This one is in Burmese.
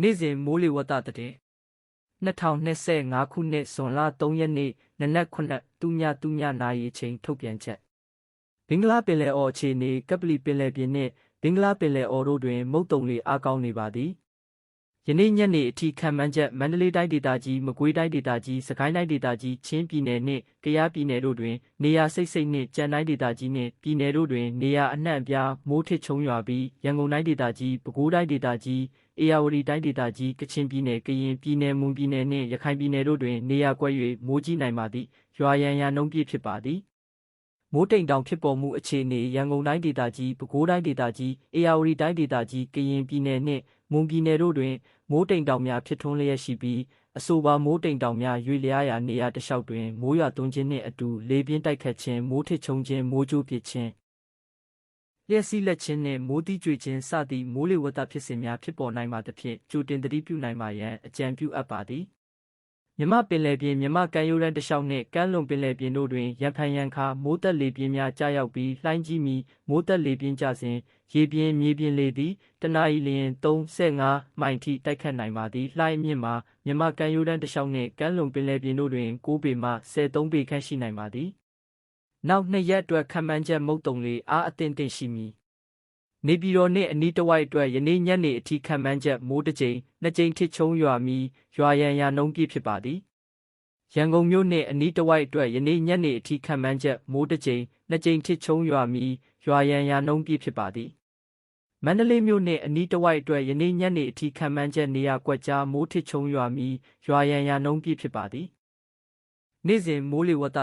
နေ့စဉ်မိုးလေဝသသတင်း2025ခုနှစ်ဇွန်လ3ရက်နေ့နနက်9တူညတူညနာရီချိန်ထုတ်ပြန်ချက်ဘင်္ဂလားပင်လယ်အော်အခြေအနေကပလီပင်လယ်ပြင်နှင့်ဘင်္ဂလားပင်လယ်အော်တို့တွင်မုတ်တုံလေအားကောင်းနေပါသည် ယနေ့ညနေအထိခံမှန်းချက်မန္တလေးတိုင်းဒေသကြီးမကွေးတိုင်းဒေသကြီးစကိုင်းတိုင်းဒေသကြီးချင်းပြည်နယ်နှင့်ကယားပြည်နယ်တို့တွင်နေရာစိတ်စိတ်နှင့်ကြံတိုင်းဒေသကြီးနှင့်ပြည်နယ်တို့တွင်နေရာအနှံ့အပြားမိုးထစ်ချုံရွာပြီးရန်ကုန်တိုင်းဒေသကြီးပဲခူးတိုင်းဒေသကြီးအေရဝတီတိုင်းဒေသကြီးကချင်ပြည်နယ်ကရင်ပြည်နယ်မွန်ပြည်နယ်နှင့်ရခိုင်ပြည်နယ်တို့တွင်နေရာကွက်၍မိုးကြီးနိုင်ပါသည်ရွာရန်ရန်နှုံးပြည့်ဖြစ်ပါသည် မိုးတိမ်တောင်ဖြစ်ပေါ်မှုအခြေအနေရန်ကုန်တိုင်းဒေသကြီးပဲခူးတိုင်းဒေသကြီးအေရဝတီတိုင်းဒေသကြီးကရင်ပြည်နယ်နှင့်မွန်ပြည်နယ်တို့တွင်မိုးတိမ်တောင်များဖြစ်ထွန်းလျက်ရှိပြီးအဆိုပါမိုးတိမ်တောင်များရွေလျားရာနေရာတစ်လျှောက်တွင်မိုးရွာသွန်းခြင်းနှင့်အတူလေပြင်းတိုက်ခတ်ခြင်းမိုးထစ်ချုံခြင်းမိုးကြိုးပစ်ခြင်းလျှက်စီးလက်ခြင်းနှင့်မိုးတိကျွေခြင်းစသည့်မိုးလေဝသဖြစ်စဉ်များဖြစ်ပေါ်နိုင်ပါသဖြင့်ကြိုတင်သတိပြုနိုင်ပါရန်အကြံပြုအပ်ပါသည် မြမပင်လယ်ပြင်မြမကမ်းရိုးတန်းတစ်လျှောက်နှင့်ကမ်းလွန်ပင်လယ်ပြင်တို့တွင်ရံဖန်ရံခါမိုးတက်လေပြင်းများကြာရောက်ပြီးလှိုင်းကြီးမီမိုးတက်လေပြင်းကြစဉ်ရေပြင်းမြေပြင်းလေသည်တနအီလျင်35မိုင်ထိတိုက်ခတ်နိုင်ပါသည်လှိုင်းအမြင့်မှာမြမကမ်းရိုးတန်းတစ်လျှောက်နှင့်ကမ်းလွန်ပင်လယ်ပြင်တို့တွင်9ပေမှ13ပေခန့်ရှိနိုင်ပါသည်နောက်နှစ်ရက်အတွက်ခံမှန်းချက်မုတ်တုံလေအားအသင့်တင့်ရှိမည် နေပြည်တော်နှင့်အနီးတစ်ဝိုက်အတွက်ယနေ့ညနေအထိခံမှန်းချက်မိုးတစ်ကြိမ်နှစ်ကြိမ်ထစ်ချုံရွာမီရွာရန်ရာနှုံးပြည့်ဖြစ်ပါသည်ရန်ကုန်မြို့နှင့်အနီးတစ်ဝိုက်အတွက်ယနေ့ညနေအထိခံမှန်းချက်မိုးတစ်ကြိမ်နှစ်ကြိမ်ထစ်ချုံရွာမီရွာရန်ရာနှုံးပြည့်ဖြစ်ပါသည်မန္တလေးမြို့နှင့်အနီးတစ်ဝိုက်အတွက်ယနေ့ညနေအထိခံမှန်းချက်နေရာကွက်ကြားမိုးထစ်ချုံရွာမီရွာရန်ရာနှုံးပြည့်ဖြစ်ပါသည်နေ့စဉ်မိုးလေဝသ